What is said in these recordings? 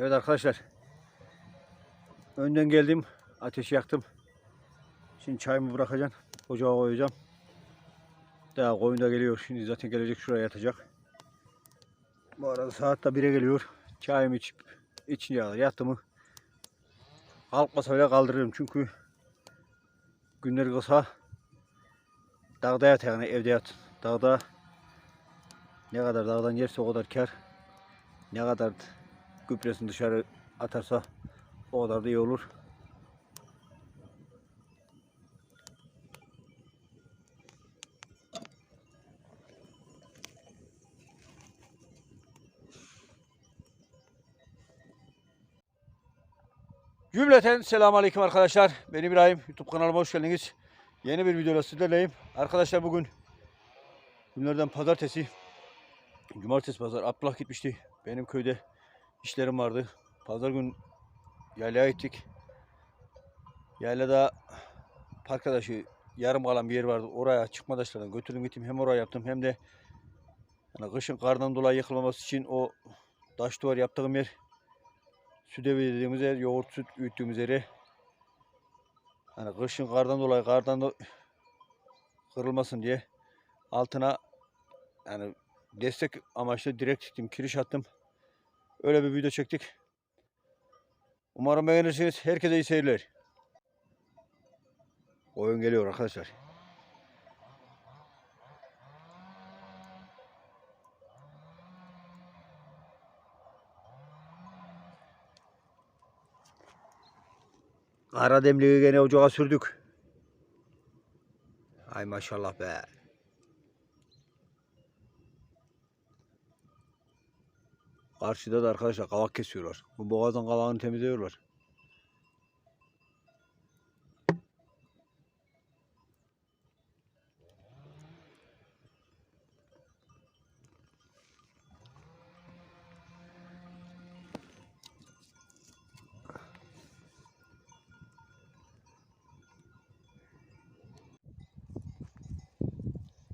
Evet arkadaşlar. Önden geldim. Ateşi yaktım. Şimdi çayımı bırakacağım. Ocağa koyacağım. Daha koyun da geliyor. Şimdi zaten gelecek şuraya yatacak. Bu arada saat de 1'e geliyor. Çayımı içip içince yattı mı kalkmasa bile kaldırırım. Çünkü günler kısa. Dağda yat yani evde yat. Dağda ne kadar dağdan yerse o kadar kar. Ne kadar gübresini dışarı atarsa o kadar da iyi olur. Cümleten selamun aleyküm arkadaşlar. Ben İbrahim. YouTube kanalıma hoş geldiniz. Yeni bir videoyla sizlerleyim. Arkadaşlar bugün günlerden pazartesi. Cumartesi pazar Abdullah gitmişti. Benim köyde işlerim vardı. Pazar gün yaylaya gittik. Yaylada arkadaşı yarım kalan bir yer vardı. Oraya çıkma taşlardan götürdüm gittim. Hem oraya yaptım hem de yani kışın kardan dolayı yıkılmaması için o taş duvar yaptığım yer süt evi dediğimiz yer, yoğurt süt üyüttüğümüz yeri. Hani kışın kardan dolayı kardan da kırılmasın diye altına yani destek amaçlı direkt çektim, kiriş attım. Öyle bir video çektik. Umarım beğenirsiniz. Herkese iyi seyirler. Oyun geliyor arkadaşlar. Kara demliği gene ocağa sürdük. Ay maşallah be. Karşıda da arkadaşlar kavak kesiyorlar. Bu boğazdan kavağını temizliyorlar.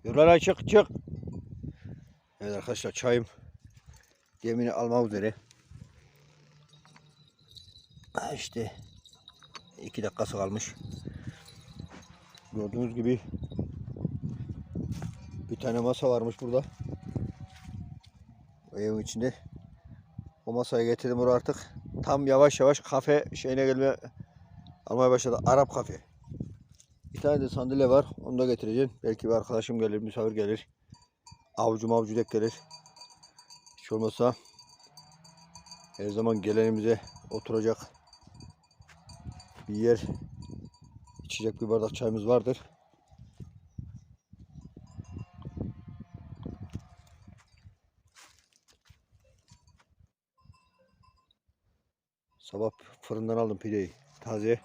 Yolara çık çık. Evet arkadaşlar çayım gemini almak üzere. İşte iki dakikası kalmış. Gördüğünüz gibi bir tane masa varmış burada. O evin içinde. O masayı getirdim oraya artık. Tam yavaş yavaş kafe şeyine gelme almaya başladı. Arap kafe. Bir tane de sandalye var. Onu da getireceğim. Belki bir arkadaşım gelir, misafir gelir. Avcı mavcu dek gelir. Hiç olmazsa her zaman gelenimize oturacak bir yer, içecek bir bardak çayımız vardır. Sabah fırından aldım pideyi. Taze.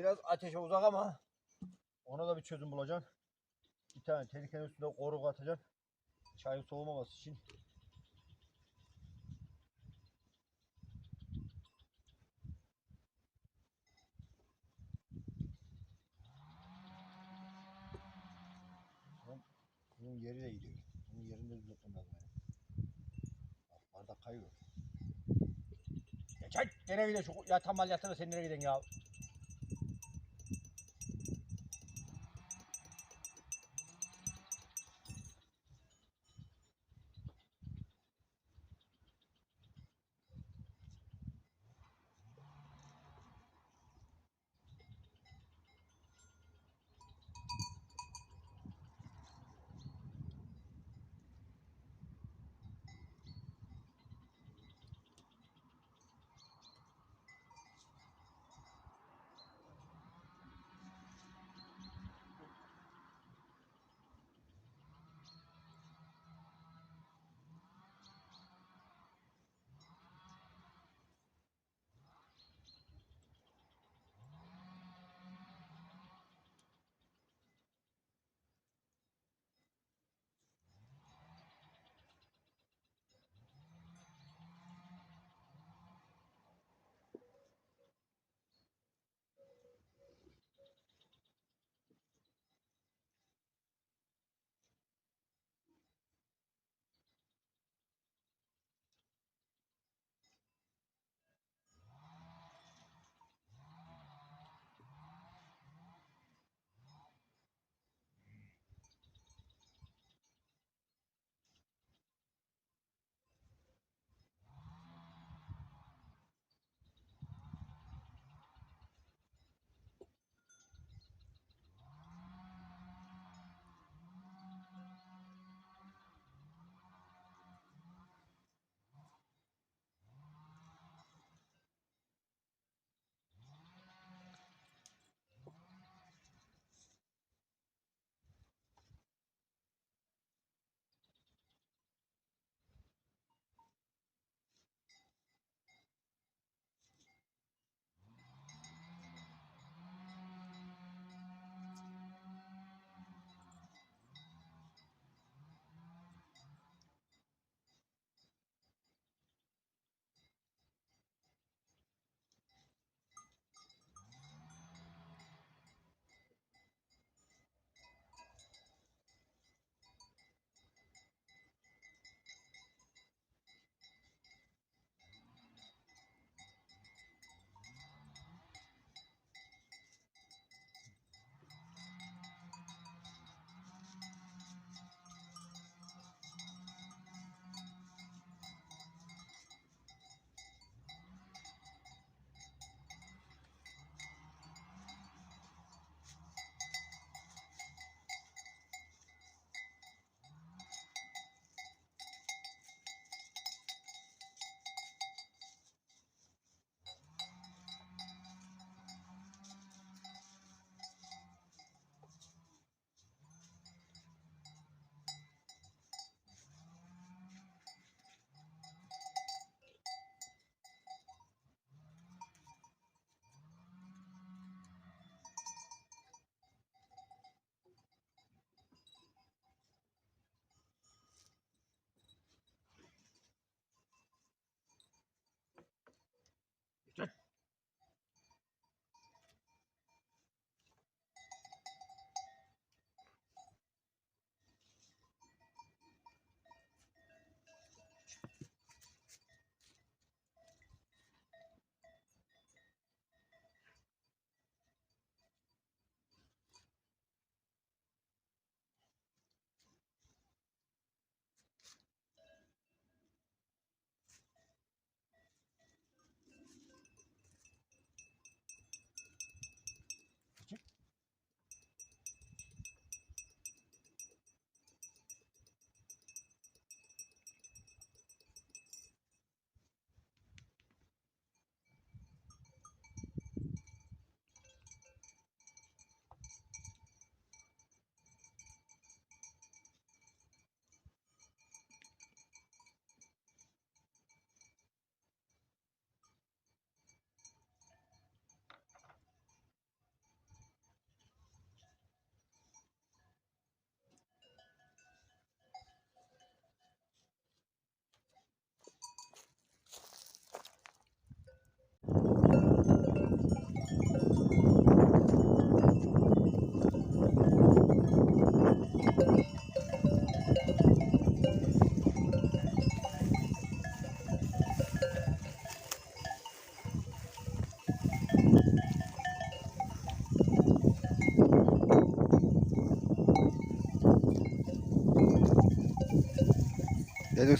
Biraz ateşe uzak ama ona da bir çözüm bulacaksın. Bir tane tenikenin üstünde koruk atacaksın. Çayın soğumaması için. Bunun- yeri de değil. Bunun yerinde düzeltmem lazım. Bak, Bardak kayıyor. Ya nereye gidiyorsun? Şu yatan mal yatsana sen nereye gidiyorsun ya?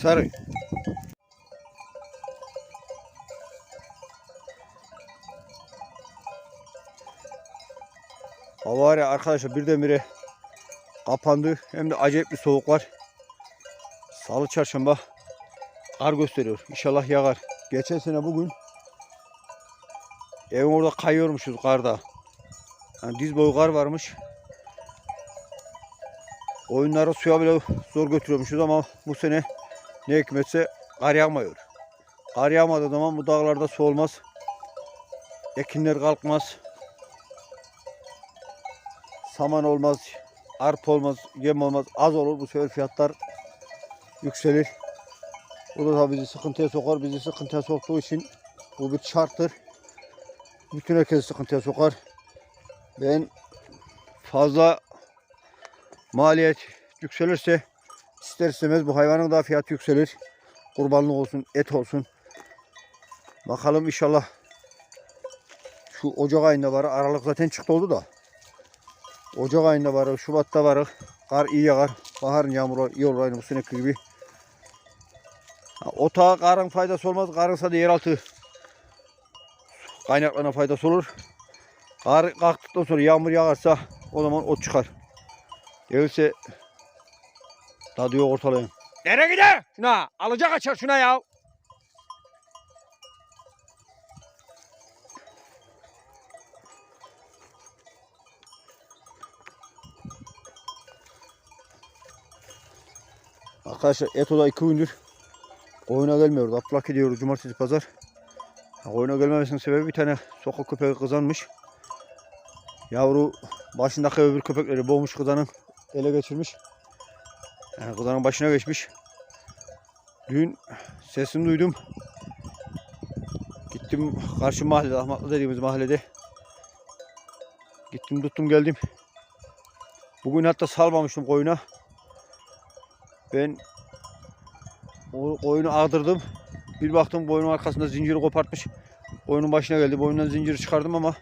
Dedin sarı. Hava var ya arkadaşlar birdenbire kapandı. Hem de acayip bir soğuk var. Salı çarşamba kar gösteriyor. İnşallah yağar. Geçen sene bugün evin orada kayıyormuşuz karda. Yani diz boyu kar varmış. Oyunları suya bile zor götürüyormuşuz ama bu sene ne hikmetse kar yağmıyor. Kar yağmadığı zaman bu dağlarda su olmaz. Ekinler kalkmaz. Saman olmaz. Arpa olmaz. Yem olmaz. Az olur. Bu sefer fiyatlar yükselir. Bu da bizi sıkıntıya sokar. Bizi sıkıntıya soktuğu için bu bir şarttır. Bütün herkesi sıkıntıya sokar. Ben fazla maliyet yükselirse ister istemez bu hayvanın da fiyatı yükselir. Kurbanlık olsun, et olsun. Bakalım inşallah şu Ocak ayında var. Aralık zaten çıktı oldu da. Ocak ayında var, Şubat'ta var. Kar iyi yağar. Baharın yağmuru iyi olur aynı bu seneki gibi. Otağa karın faydası olmaz. Karınsa da yeraltı kaynaklarına faydası olur. Kar kalktıktan sonra yağmur yağarsa o zaman ot çıkar. Değilse tadı yok ortalayın. Nereye gider? Şuna alacak açar şuna ya. Arkadaşlar Eto'da iki gündür oyuna gelmiyordu. Aplak gidiyoruz cumartesi pazar. Ha, Oyuna gelmemesinin sebebi bir tane sokak köpeği kızanmış. Yavru başındaki öbür köpekleri boğmuş kızanın ele geçirmiş. Yani kızanın başına geçmiş. Dün sesini duydum. Gittim karşı mahallede, Ahmetli dediğimiz mahallede. Gittim tuttum geldim. Bugün hatta salmamıştım koyuna. Ben o koyunu ağdırdım. Bir baktım boynun arkasında zinciri kopartmış. Boynun başına geldi. Boynundan zinciri çıkardım ama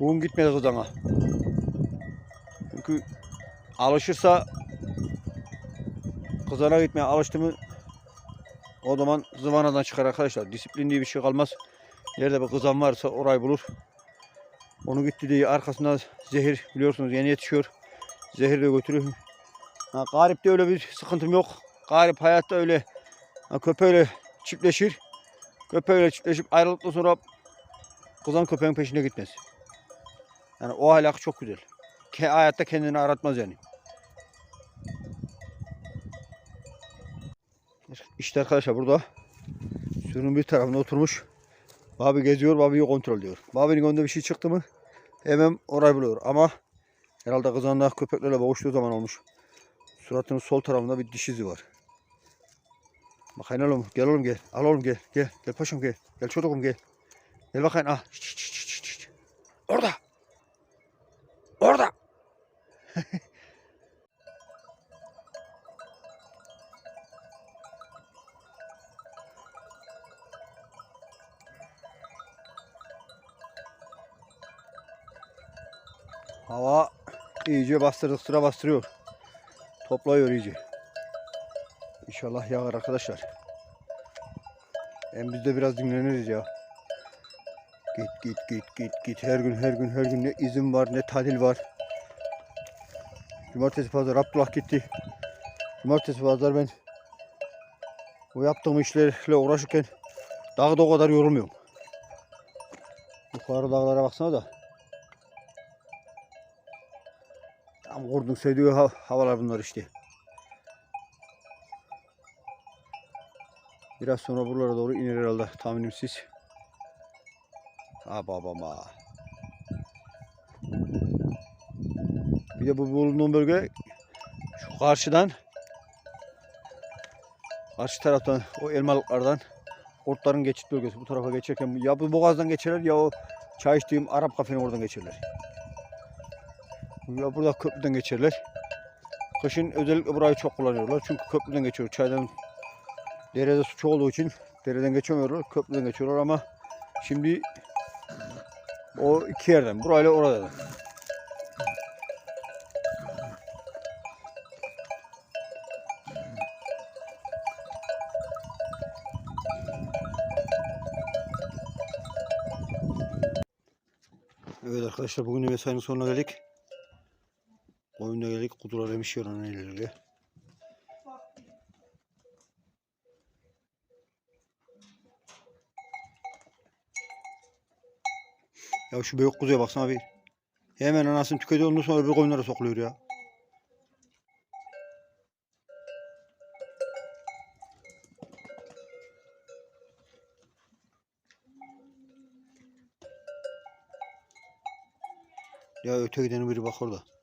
bugün gitmedi kızana. Çünkü alışırsa kızana gitmeye alıştı mı o zaman zıvanadan çıkar arkadaşlar. Disiplin diye bir şey kalmaz. Nerede bir kızan varsa orayı bulur. Onu gitti diye arkasında zehir biliyorsunuz yeni yetişiyor. Zehir de götürüyor. Ha, Garip'te öyle bir sıkıntım yok. Garip hayatta öyle ha, köpeğiyle çiftleşir. Köpeğiyle çiftleşip ayrıldıktan sonra kızan köpeğin peşine gitmez. Yani o ahlakı çok güzel. Ke hayatta kendini aratmaz yani. İşte arkadaşlar burada sürünün bir tarafında oturmuş. Babi geziyor, babiyi kontrol ediyor. Babinin önünde bir şey çıktı mı hemen orayı buluyor. Ama herhalde kızanla köpeklerle boğuştuğu zaman olmuş. Suratının sol tarafında bir diş izi var. Bakayım oğlum gel oğlum gel. Al oğlum gel. Gel. Gel paşam gel. Gel çocuğum gel. Gel bakayım ah. Şişt. Orada. Orada. Hava iyice bastırdık sıra bastırıyor. Toplayıyor iyice. İnşallah yağar arkadaşlar. Hem biz de biraz dinleniriz ya. Git git git git git her gün her gün her gün ne izin var ne tatil var. Cumartesi pazar Abdullah gitti. Cumartesi pazar ben bu yaptığım işlerle uğraşırken dağda o kadar yorulmuyorum. Yukarı dağlara baksana da. Kurdun sevdiği ha- havalar bunlar işte. Biraz sonra buralara doğru iner herhalde tahminimsiz. Ha babama. Bir de bu bulunduğum bölge şu karşıdan karşı taraftan o elmalıklardan kurtların geçit bölgesi bu tarafa geçerken ya bu boğazdan geçerler ya o çay içtiğim Arap kafenin oradan geçerler. Ya burada köprüden geçerler. Kışın özellikle burayı çok kullanıyorlar. Çünkü köprüden geçiyor. Çaydan derede su çok olduğu için dereden geçemiyorlar. Köprüden geçiyorlar ama şimdi o iki yerden. Burayla oradan. Evet arkadaşlar bugün ev sonuna geldik. Oyunda geldik. Kudular emiş yaran ilerliyor. Ya şu büyük kuzuya baksana bir. Hemen anasını tüketiyor ondan sonra öbür koyunlara sokuluyor ya. Ya öte giden biri bak orada.